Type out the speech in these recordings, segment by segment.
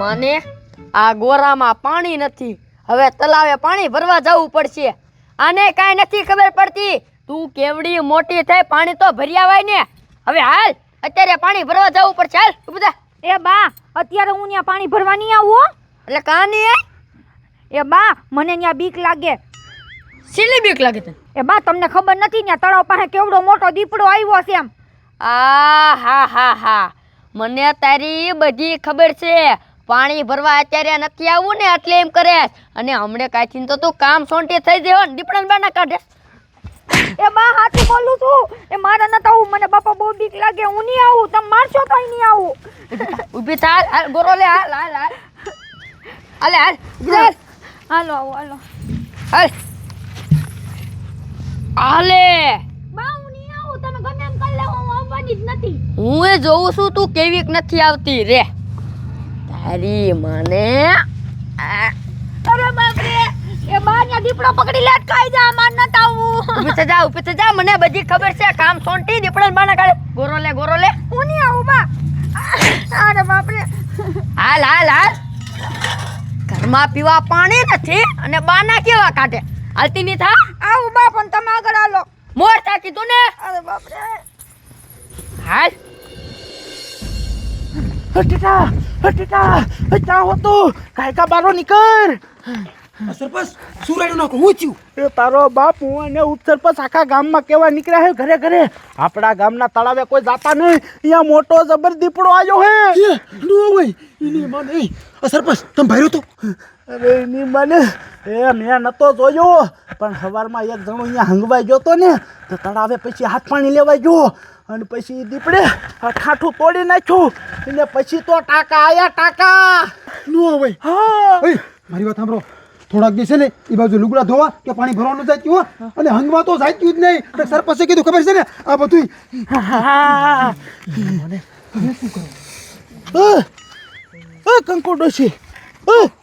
માને આ ગોરામાં પાણી નથી. હવે તલાવે પાણી ભરવા જવું પડશે. આને કાંઈ નથી ખબર પડતી. તું કેવડી મોટી થઈ પાણી તો ભર્યા હોય ને. હવે હાલ અત્યારે પાણી ભરવા જવું પડશે. હાલ બધા. એ બા અત્યારે હું ત્યાં પાણી ભરવા નહીં આવું હો. એટલે કાની એ બા મને ત્યાં બીક લાગે. સીલી બીક લાગે તને? એ બા તમને ખબર નથી ત્યાં તળાવ પાસે કેવડો મોટો દીપડો આવ્યો છે એમ. આ હા હા હા. મને તારી બધી ખબર છે. પાણી ભરવા અત્યારે નથી આવવું ને એટલે એમ કરે અને હમણે કાંઈ તો તું કામ સોંટી થઈ જાય ને દીપડા બાના કાઢે. એ બા હાથી બોલું છું. એ મારા નતા હું મને બાપા બહુ બીક લાગે હું નહીં આવું. તમે મારશો તો નહીં આવું. ઊભી થા હાલ, ગોરો લે હાલ હાલ હાલ. હાલે હાલ હાલ. હાલો આવો હાલો. હાલ. હાલે. બા હું નહીં આવું. તમે ગમે એમ કરી લે હું આવવાની જ નથી. હું એ જોઉં છું તું કેવીક નથી આવતી. રે. તારી મને અરે બાપ રે એ બા દીપડો પકડી લેટ ખાઈ જા માર ન આવું ઊભી થઈ જા ઊભી જા મને બધી ખબર છે કામ સોંટી દીપડો બાના કાઢે. ગોરો લે ગોરો લે. હું નહીં આવું બા. અરે બાપ રે હાલ હાલ હાલ. ઘરમાં પીવા પાણી નથી અને બાના કેવા કાઢે? હાલતી નહીં થા? આવું બા પણ તમે આગળ હાલો. મોર થા કીધું ને? અરે બાપ રે હાલ. હટીટા હટીટા ક્યાં હોતો કાયકા બારો નીકળ. સરપંચ સુરાડ્યું નાખો? હું થયું એ તારો બાપ હું અને ઉપસરપંચ આખા ગામમાં કેવા નીકળ્યા હે? ઘરે ઘરે. આપણા ગામના તળાવે કોઈ જાતા નહીં. અહીંયા મોટો જબર દીપડો આવ્યો હે. નો ભાઈ એની મને સરપંચ તમે ભાઈ તો. અરે એની મને એ મેં નતો જોયો પણ સવારમાં એક જણો અહીંયા હંગવાઈ ગયો તો ને તો તળાવે પછી હાથ પાણી લેવાઈ ગયો. અને પછી દીપડે આ ઠાઠું તોડી નાખ્યું. અને પછી તો ટાકા આયા ટાકા. નો હવે. હા. એ મારી વાત સાંભળો. થોડાક દિવસે ને એ બાજુ લુગડા ધોવા કે પાણી ભરવાનું જાય હો. અને હંગમાં તો જાત્યું જ નહીં. સરપંચે કીધું ખબર છે ને આ બધું હા. કંકોડો છે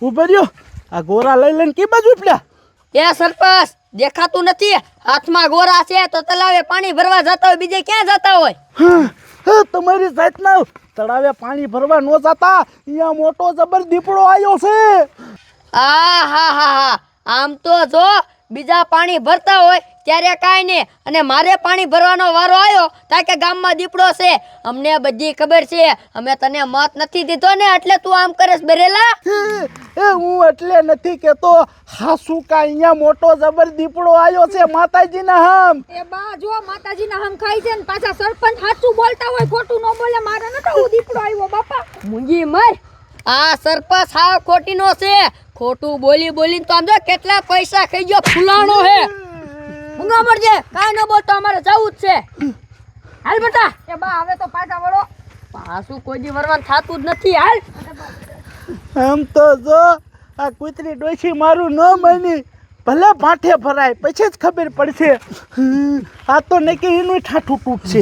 ઊભા રહ્યો. આ ગોરા લઈ લઈને કે બાજુ ઉપડ્યા? એ સરપંચ દેખાતું નથી. હાથમાં ગોરા છે તો તલાવે પાણી ભરવા જતા હોય બીજે ક્યાં જતા હોય? તમારી જાતના તળાવે પાણી ભરવા ન જતા અહીંયા મોટો જબર દીપડો આવ્યો છે. આ હા હા હા. આમ તો જો બીજા પાણી ભરતા હોય ત્યારે કાંઈ નહીં. અને મારે પાણી ભરવાનો વારો આવ્યો તા કે ગામમાં દીપડો છે. અમને બધી ખબર છે. અમે તને મત નથી દીધો ને એટલે તું આમ કરેશ બરેલા? એ હું એટલે નથી કેતો હાસુ કા અહીંયા મોટો જબર દીપડો આવ્યો છે માતાજીના હમ. એ બા જો માતાજીના હમ ખાઈ છે ને પાછા સરપંચ સાચું બોલતા હોય ખોટું ન બોલે મારે નતો હું દીપડો આવ્યો બાપા. મુંજી મર. આ સરપંચ હા ખોટીનો છે. ખોટું બોલી બોલીને તો આમ જો કેટલા પૈસા ખાઈ ગયો ફૂલાણો હે. ઊંઘા મળજે. કાંઈ ન બોલતો અમારે જવું જ છે. હાલ બેટા. એ બા હવે તો પાછા વળો. પાછું કોઈ દી વરવાન થતું જ નથી હાલ. આમ તો જો આ કૂતરી ડોશી મારું ન માની. ભલે ભાઠે ભરાય પછી જ ખબર પડશે. હમ, આ તો નક્કી એનું ઠાઠું તૂટશે.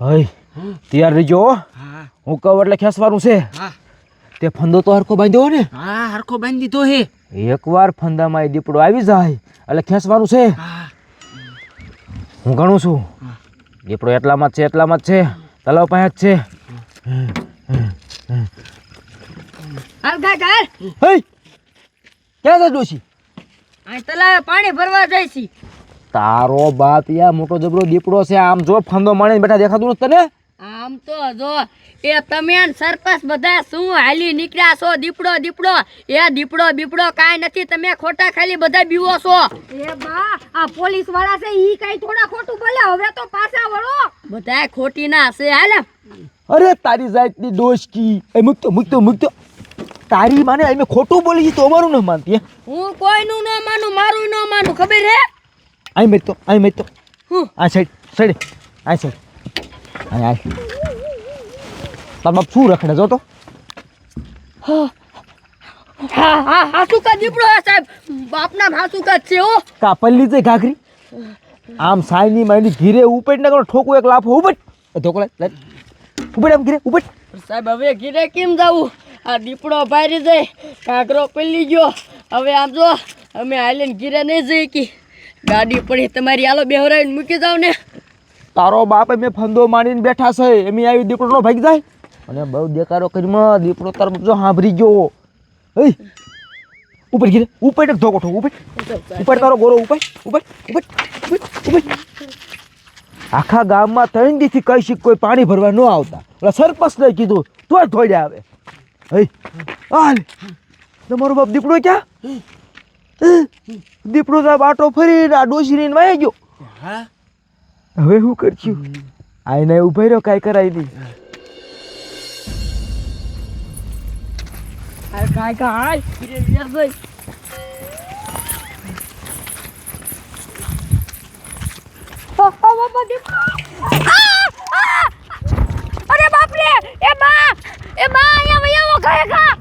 હઈ તૈયાર રહીજો હું. કહું એટલે ખેસવાનું છે. હા. તે ફંદો તો હરખો બાંધ્યો ને? હા હરખો બાંધી દીધો હે. એકવાર ફંદામાં એ દીપડો આવી જાય એટલે ખેંચવાનું છે. હા. હું ગણું છું. દીપડો એટલામાં જ છે એટલામાં જ છે. તલાવ પાસે જ છે. ક્યાં છે ડોશી? તલાવે પાણી ભરવા જઈશી તારો બાપ યા મોટો જબરો દીપડો છે. આમ જો ફંદો માણીને બેઠા દેખાતું તને? આમ તો જો એ તમે સરપંચ બધા શું હાલી નીકળ્યા છો? દીપડો દીપડો. એ દીપડો બીપડો કાંઈ નથી. તમે ખોટા ખાલી બધા બીવો છો. એ બા આ પોલીસવાળા છે ઈ કાંઈ થોડા ખોટું બોલે? હવે તો પાછા વળો. બધા ખોટી ના છે હાલ અરે તારી જાતની ડોશકી એ મૂકતો મૂકતો મૂકતો તારી માને અમે ખોટું બોલી છે તો અમારું ન માનતી હે? કોઈનું ન માનું મારું ન માનું ખબર હે? આઈ મેં તો અહીં મેં તો. હું. આ સાઈડ સાઈડ. આ સાઈડ. આ તાર બાપ શું રખડે જો તો હા હા હાસુકા દીપડો હે સાહેબ. બાપના હાસુકા જ છે હો. પલ્લી છે ઘાઘરી? આમ સાયની માયની ઘીરે ઉપેટ ને ઠોકું એક લાફો ઉપેટ એ ધોકો લે લે આમ ઘીરે ઉપેટ સાહેબ હવે ઘીરે કેમ જાવું? આ દીપડો ભારી જાય કાંકરો પલ્લી ગયો. હવે આમ જો અમે હાલીને ઘીરે નહીં જઈ કી ગાડી પડી તમારી હાલો બેહરાવીને મૂકી જાવ ને. તારો બાપ મેં ફંદો મારીને બેઠા છે એમ આવી દીપડો નો ભાગી જાય. અને બહુ દેકારો કરીમાં દીપડો તાર જો સાંભળી ગયો. હઈ. ઉપર ગીરે ઉપર એક ધોકો ઉપર. ઉપર તારો ગોરો ઉપર ઉપર ઉપર ઉપર આખા ગામમાં ત્રણ દીથી કઈ શીખ કોઈ પાણી ભરવા ન આવતા. એટલે સરપંચ ને કીધું તો ધોઈ આવે. હઈ. હાલ. તમારો બાપ દીપડો ક્યાં? દીપડો તો બાટો ફરીને આ ડોસીને વાય ગયો. હવે શું કરશું? આઈને ઊભા રહ્યો કાંઈ કરાય નહીં. હાલ કાંઈ કાંઈ ધીરે Oh, oh, oh, બાપા! અરે બાપ રે એ બા એ બા અહીંયા વહી આવો ઘરે ખા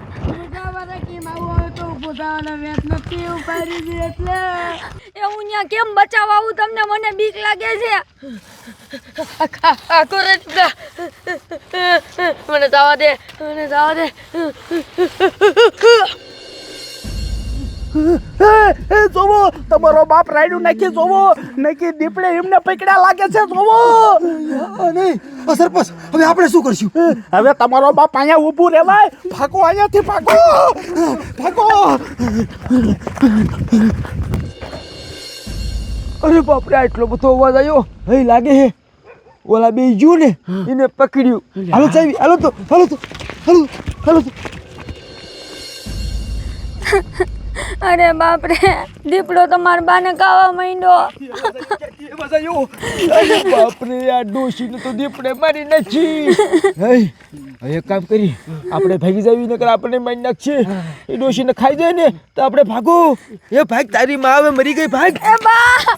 એ હું ત્યાં કેમ બચાવવા આવું તમને મને બીક લાગે છે? આખો રે મને જવા દે મને જવા દે. એ જોવો તમારો બાપ રાયડું નાખી જોવો. નાખી દીપડે એમને પકડ્યા લાગે છે જોવો. નહીં સરપંચ હવે આપણે શું કરશું? હવે તમારો બાપ અહીંયા ઊભું રહેવાય. ભાગો અહીંયાથી ભાગો. ભાગો. અરે બાપરે આટલો બધો અવાજ આવ્યો હઈ લાગે હે ઓલા બે ગયું ને એને પકડ્યું હાલો ચાવી હાલો તો હાલો તો હાલો હાલો તો અરે બાપ રે દીપડો તો મારા બાને કાવા માંડ્યો. અરે બાપરે આ ડોશીને તો દીપડે મારી નાખી. હવે એક કામ કરી. આપણે ભાગી જાવી નકર આપણે મારી નાખશે. એ ડોશીને ખાઈ જાય ને તો આપણે ભાગો. એ ભાગ તારી માં આવે મરી ગઈ ભાગ. એ બા!